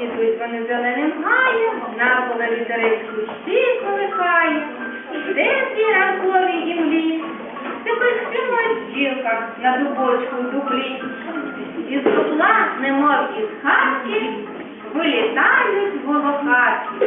Ось пить вони зеленим гаєм, навколо вітерець кущі колихає, де ці ранкові імлі, тепер співає жінка на дубочку в дуплі. Із дупла, немов із хатки, вилітають волохатки.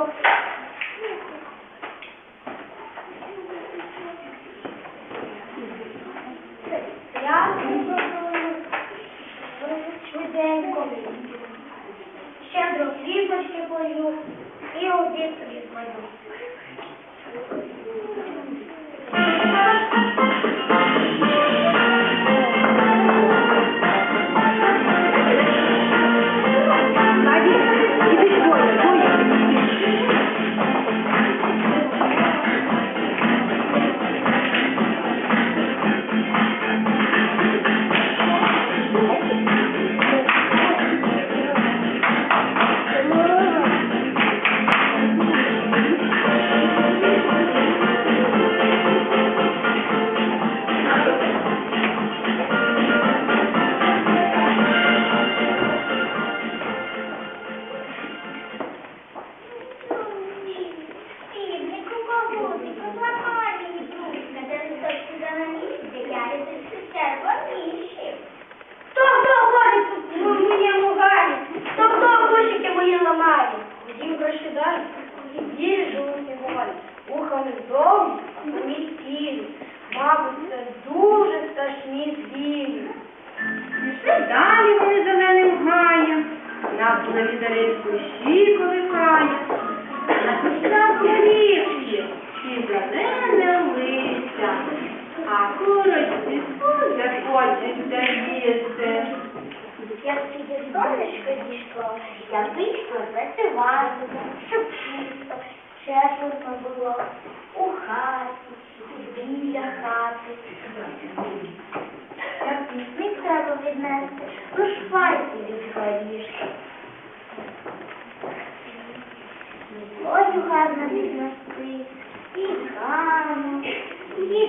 Gracias. Кущі колихає, на кущах горішки, і зелене листя, а курочці хочуть де їсти. Як тільки сонечко зійшло, я вийшла працювати, щоб чисто, чесно було у хаті, біля хати. Як пісник треба віднести, ну швайці від горішки. Ой, гарно віднести, і хану, і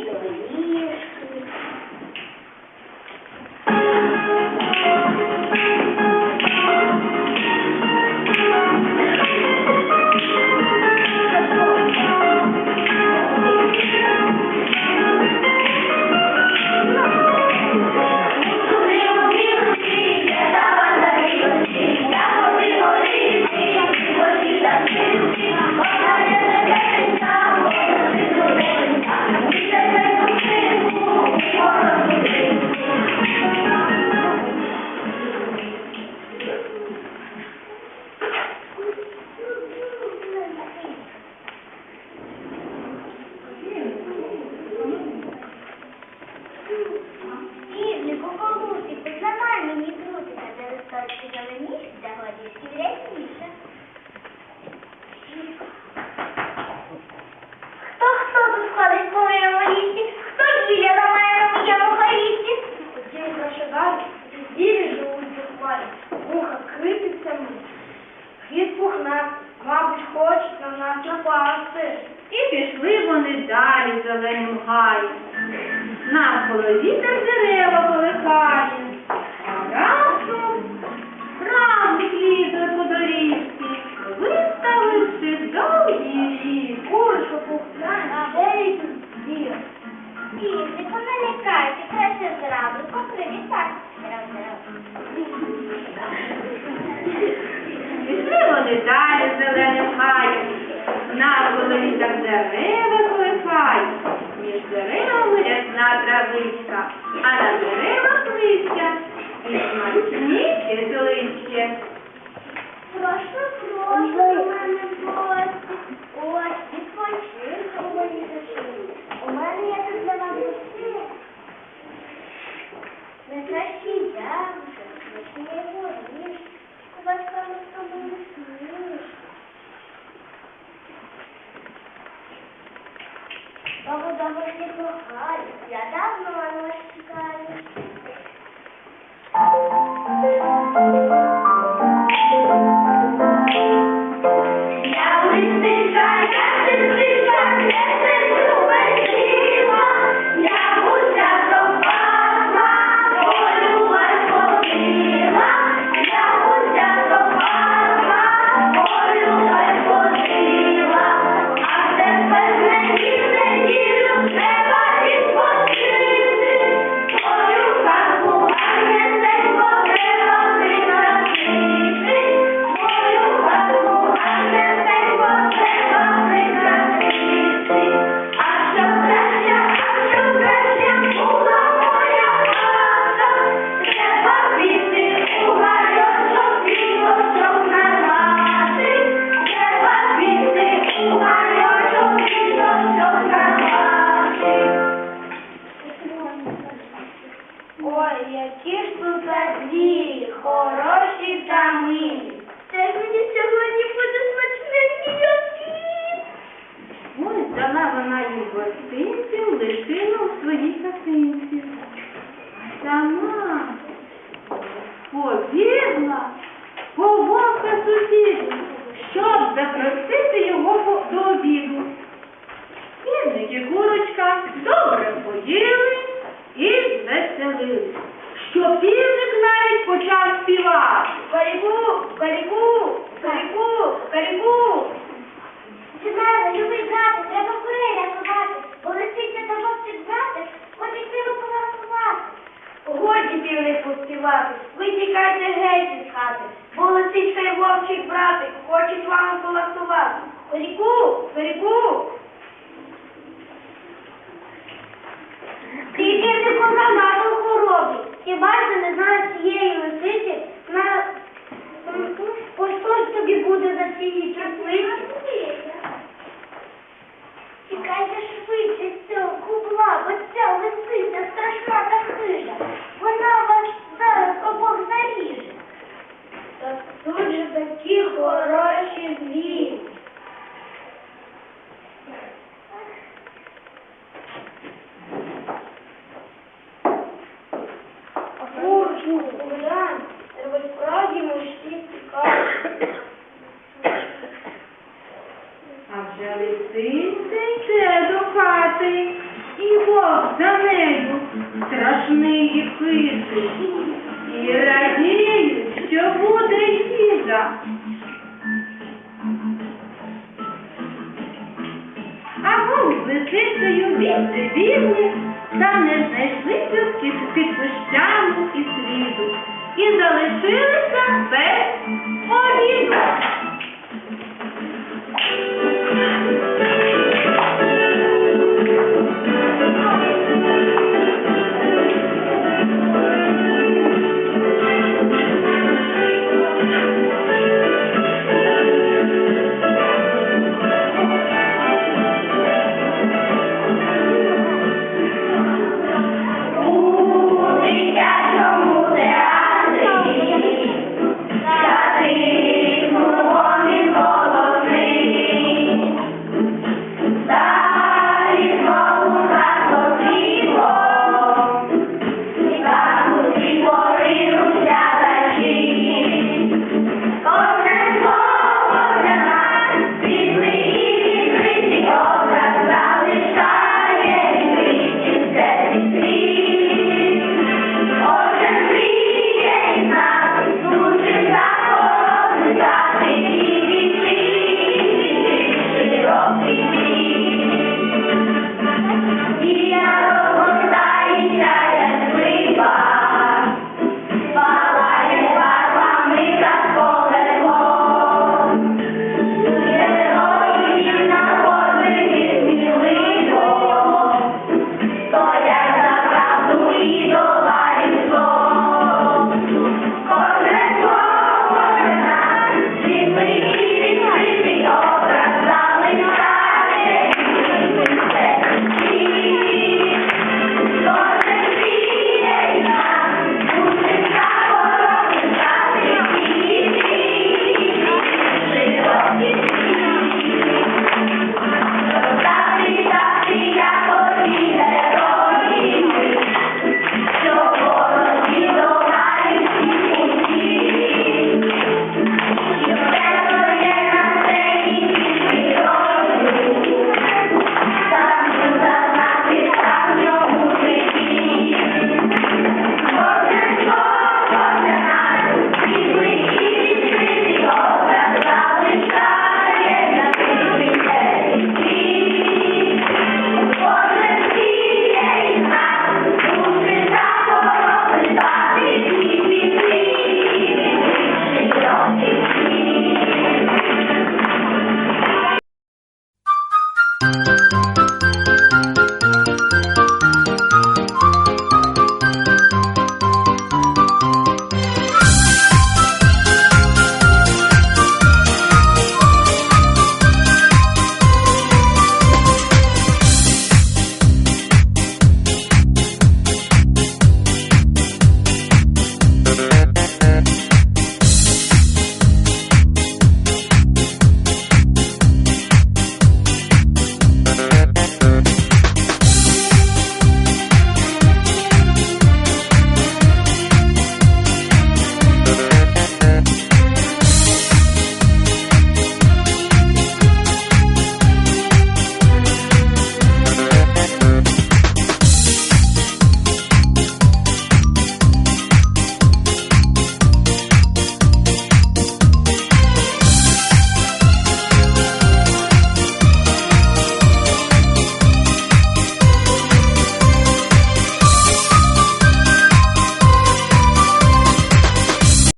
гай. Навколо вітер дерева колихає. Ой, які ж тут злі, хороші та милі. Це мені сьогодні буде смачненькі язки. Ось дала вона їй гостинців, лишила у своїй хатинці. А сама побігла по вовка сусіду, щоб запросити його до обіду. Півник і курочка добре поїли і звеселились. Що півник навіть почав співати. Каріку, каріку, каріку, каріку. Сідаю, любий брате, треба курей рятувати, бо лисиця та вовчик брати, хочуть пиво поласувати. Годі півник поспівати, ви тікайте геть із хати, бо лисичка і вовчик братик хочуть вами поласувати. Каріку, каріку. Такі хороші звірі. Та не знайшли під, під і сліду. І залишилися без обіду.